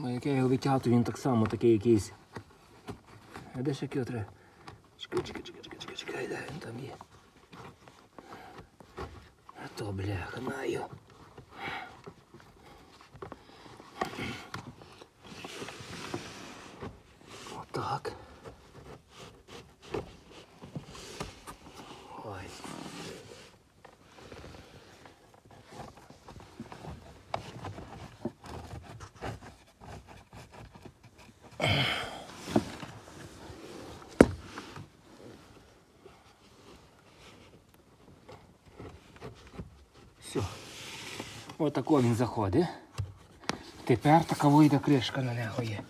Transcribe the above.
Бо як я його витягав, то він так само такий якийсь. А де ще треба? Чекай, чекай, чекай, чекай, чекай, чекай, де він там є. А то бляха, наю. Отак. Все. Отако він заходить. Тепер така вийде кришка на нього є.